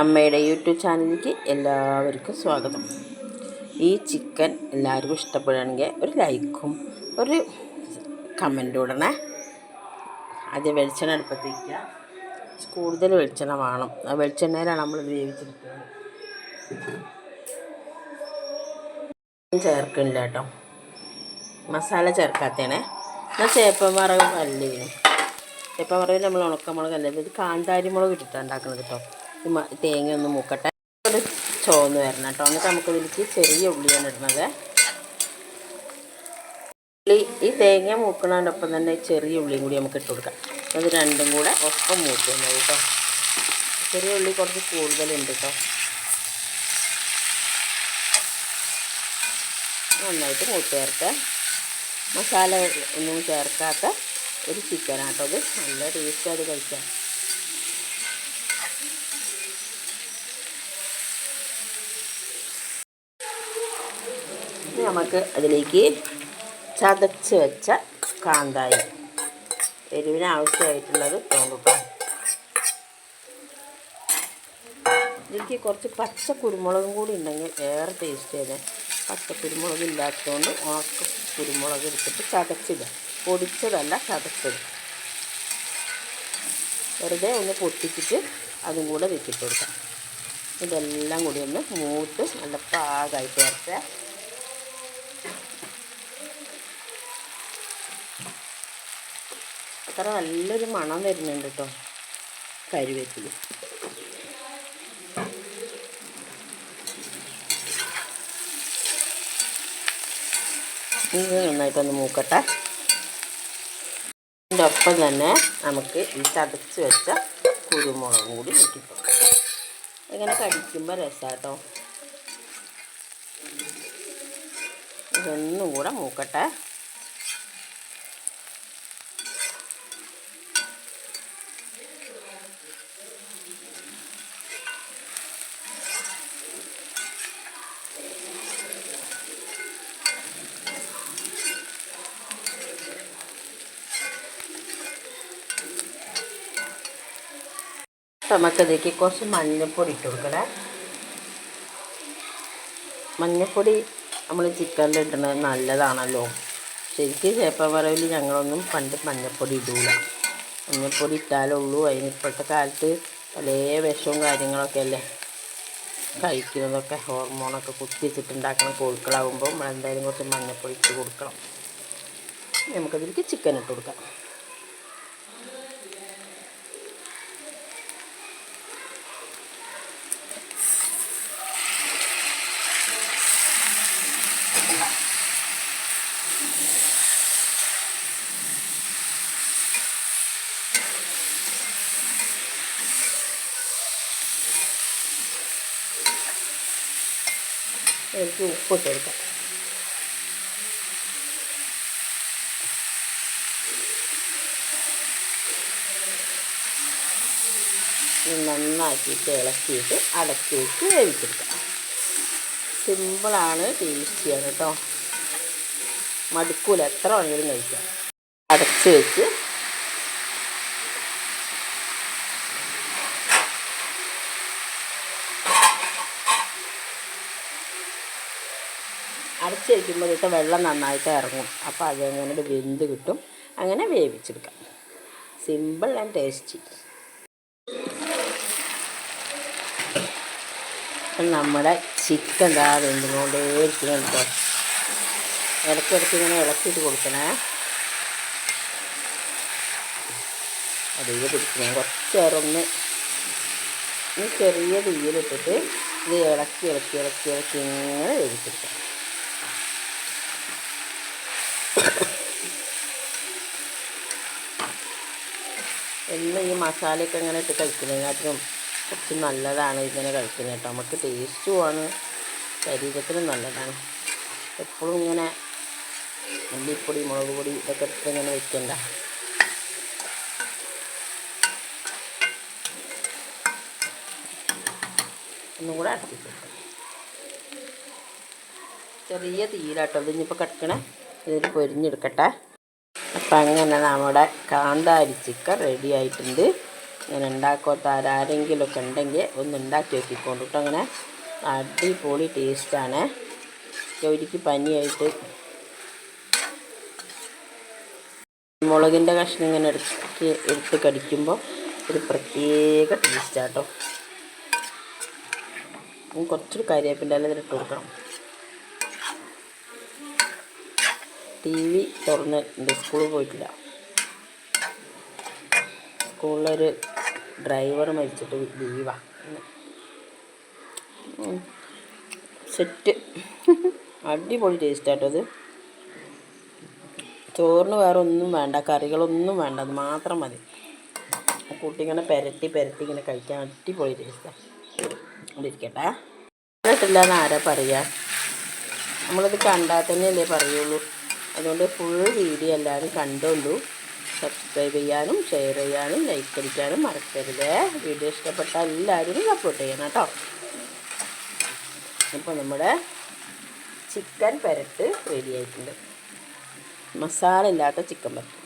അമ്മയുടെ യൂട്യൂബ് ചാനലിലേക്ക് എല്ലാവർക്കും സ്വാഗതം. ഈ ചിക്കൻ എല്ലാവർക്കും ഇഷ്ടപ്പെടുകയാണെങ്കിൽ ഒരു ലൈക്കും ഒരു കമന്റും ഇടണേ. ആദ്യം വെളിച്ചെണ്ണ എടുപ്പത്തേക്ക് കൂടുതൽ വെളിച്ചെണ്ണ വേണം. ആ വെളിച്ചെണ്ണയിലാണ് നമ്മൾ വേവിച്ചിരിക്കുന്നത്. ചേർക്കുന്നില്ല കേട്ടോ. മസാല ചേർക്കാത്തേണേ എന്നാൽ ചേപ്പമറവ് അല്ലേ? ചേപ്പമറവിൽ നമ്മൾ ഉണക്കമുളക് അല്ലേ? ഇത് കാന്താരി മുളക് ഇട്ടിട്ടാണ് ഉണ്ടാക്കുന്നത് കേട്ടോ. തേങ്ങ ഒന്ന് മൂക്കട്ടെ. ചോന്ന് വരണം കേട്ടോ. എന്നിട്ട് നമുക്ക് ഇതിലേക്ക് ചെറിയ ഉള്ളിയാണ് ഇടുന്നത്. ഉള്ളി ഈ തേങ്ങ മൂക്കണതിനൊപ്പം തന്നെ ചെറിയ ഉള്ളിയും കൂടി നമുക്ക് ഇട്ട് കൊടുക്കാം. അത് രണ്ടും കൂടെ ഒപ്പം മൂക്കുന്നത് കേട്ടോ. ചെറിയ ഉള്ളി കുറച്ച് കൂടുതലുണ്ട് കേട്ടോ. നന്നായിട്ട് മൂത്ത് ചേർത്ത് മസാല ഒന്നും ചേർക്കാത്ത ഒരു ചിക്കനാട്ടോ അത് നല്ല ടേസ്റ്റ് അത് കഴിക്കാൻ. നമുക്ക് അതിലേക്ക് ചതച്ച് വെച്ച കാന്തായി എരിവിന് ആവശ്യമായിട്ടുള്ളത് തോന്നിട്ടോ ഇതിലേക്ക് കുറച്ച് പച്ച കുരുമുളകും കൂടി ഉണ്ടെങ്കിൽ ഏറെ ടേസ്റ്റ് ചെയ്തേ പച്ച കുരുമുളക് ഇല്ലാത്തതുകൊണ്ട് ഉണക്ക കുരുമുളക് എടുത്തിട്ട് ചതച്ചിടുക. പൊടിച്ചതല്ല ചതച്ചത്. വെറുതെ ഒന്ന് പൊട്ടിച്ചിട്ട് അതും കൂടെ വെച്ചിട്ട് കൊടുക്കാം ഇതെല്ലാം കൂടി ഒന്ന് മൂത്ത് നല്ല പാകമായി ചേർത്ത് അത്ര നല്ലൊരു മണം വരുന്നുണ്ട് കേട്ടോ കരുവേപ്പിൽ. ഇത് നന്നായിട്ടൊന്ന് മൂക്കട്ടെ. ഇതിന്റെ ഒപ്പം തന്നെ നമുക്ക് ഈ ചതച്ച് വെച്ച കുരുമുളകും കൂടി വെട്ടിക്കൊടുക്കാം ഇങ്ങനെ കടിക്കുമ്പോൾ രസമാട്ടോ ഇതൊന്നും കൂടെ മൂക്കട്ടെ. നമുക്കതിലേക്ക് കുറച്ച് മഞ്ഞൾപ്പൊടി ഇട്ട് കൊടുക്കണേ. മഞ്ഞൾപ്പൊടി നമ്മൾ ചിക്കനിൽ ഇടുന്നത് നല്ലതാണല്ലോ. ശരിക്കും ചേപ്പവരവിൽ ഞങ്ങളൊന്നും പണ്ട് മഞ്ഞൾപ്പൊടി ഇടൂല. മഞ്ഞൾപ്പൊടി ഇട്ടാലുള്ളൂ. അതിന് ഇപ്പോഴത്തെ കാലത്ത് പല വിഷവും കാര്യങ്ങളൊക്കെ അല്ലേ? കഴിക്കുന്നതൊക്കെ ഹോർമോണൊക്കെ കുത്തി വെച്ചിട്ടുണ്ടാക്കുന്ന കോഴിക്കളാകുമ്പോൾ നമ്മൾ എന്തായാലും കുറച്ച് മഞ്ഞൾപ്പൊടി ഇട്ട് കൊടുക്കണം. നമുക്കതിലേക്ക് ചിക്കൻ ഇട്ട് കൊടുക്കാം. എനിക്ക് ഉപ്പ് ഇത് നന്നാക്കിയിട്ട് ഇളക്കിയിട്ട് അടക്കി വെച്ച് വേവിച്ചെടുക്കാം. സിമ്പിളാണ് ടേസ്റ്റിയാണ് കേട്ടോ. മടുക്കൂല എത്ര വേണമെങ്കിലും കഴിക്കാം. അടച്ച് വെച്ച് അടച്ച് വയ്ക്കുമ്പോൾ വെള്ളം നന്നായിട്ട് ഇറങ്ങും. അപ്പോൾ അതങ്ങനെ വെന്ത് കിട്ടും. അങ്ങനെ വേവിച്ചെടുക്കാം. സിമ്പിൾ ആൻഡ് ടേസ്റ്റി നമ്മുടെ ചിക്കൻ ദാ വെന്തുകൊണ്ടേ ഇരിക്കുന്നുണ്ടോ ഇടയ്ക്കിടയ്ക്ക് ഇങ്ങനെ ഇളക്കിയിട്ട് കൊടുക്കണേ. അതിൽ പിടിക്കണം കുറച്ച് നേരം ഒന്ന് ചെറിയ തീയിലിട്ടിട്ട് ഇത് ഇളക്കി ഇളക്കി ഇളക്കി ഇളക്കി ഇങ്ങനെ വേവിച്ചെടുക്കണം എന്നും ഈ മസാലയൊക്കെ ഇങ്ങനെ ഇട്ട് കഴിക്കുന്നതിനകത്തും കുറച്ച് നല്ലതാണ് ഇങ്ങനെ കഴിക്കുന്നത് കേട്ടോ. നമുക്ക് ടേസ്റ്റുമാണ് ശരീരത്തിനും നല്ലതാണ്. എപ്പോഴും ഇങ്ങനെ മല്ലിപ്പൊടി മുളക് പൊടി ഇതൊക്കെ എടുത്ത് ഇങ്ങനെ വെക്കണ്ട. ഒന്നും കൂടെ അടപ്പിച്ചു ചെറിയ തീയിലാട്ടോ. ഇതിനിപ്പോൾ കിടക്കണേ. ഇതിൽ പൊരിഞ്ഞെടുക്കട്ടെ. അപ്പം അങ്ങനെ നമ്മുടെ കാന്താരി ചിക്കൻ റെഡി ആയിട്ടുണ്ട്. ഇങ്ങനെ ഉണ്ടാക്കാത്ത ആരെങ്കിലുമൊക്കെ ഉണ്ടെങ്കിൽ ഒന്ന് ഉണ്ടാക്കി വെക്കിക്കൊണ്ട് കേട്ടോ. അങ്ങനെ അടിപൊളി ടേസ്റ്റാണ് ഗൗരിക്ക് പനിയായിട്ട്. മുളകിന്റെ കഷ്ണം ഇങ്ങനെ എടുത്ത് എടുത്ത് കടിക്കുമ്പോൾ ഒരു പ്രത്യേക ടേസ്റ്റാട്ടോ കുറച്ചൊരു കരിവേപ്പിന്റെ ഇല ഇട്ട് കൊടുക്കണം. ടി വി തുറന്നിട്ടുണ്ട് സ്കൂളിൽ പോയിട്ടില്ല. സ്കൂളിലൊരു ഡ്രൈവർ മരിച്ചിട്ട് ലീവാ. സെറ്റ്. അടിപൊളി ടേസ്റ്റായിട്ടത് ചോറിന് വേറെ ഒന്നും വേണ്ട കറികളൊന്നും വേണ്ട അത് മാത്രം മതി. കൂട്ടി ഇങ്ങനെ പെരട്ടി പെരട്ടി ഇങ്ങനെ കഴിക്കാൻ അടിപൊളി ടേസ്റ്റാണ് ഇരിക്കട്ടെ. കണ്ടിട്ടില്ല എന്ന് ആരാ പറയുക നമ്മളിത് കണ്ടാൽ തന്നെയല്ലേ പറയുള്ളൂ. അതുകൊണ്ട് ഫുൾ വീഡിയോ എല്ലാവരും കണ്ടോളൂ. സബ്സ്ക്രൈബ് ചെയ്യാനും ഷെയർ ചെയ്യാനും ലൈക്ക് അടിക്കാനും മറക്കരുത്. വീഡിയോ ഇഷ്ടപ്പെട്ട എല്ലാവരും സപ്പോർട്ട് ചെയ്യണം കേട്ടോ. ഇപ്പോൾ നമ്മുടെ ചിക്കൻ പെരട്ട് റെഡി ആയിട്ടുണ്ട്. മസാല ഇല്ലാത്ത ചിക്കൻ പെരട്ട്.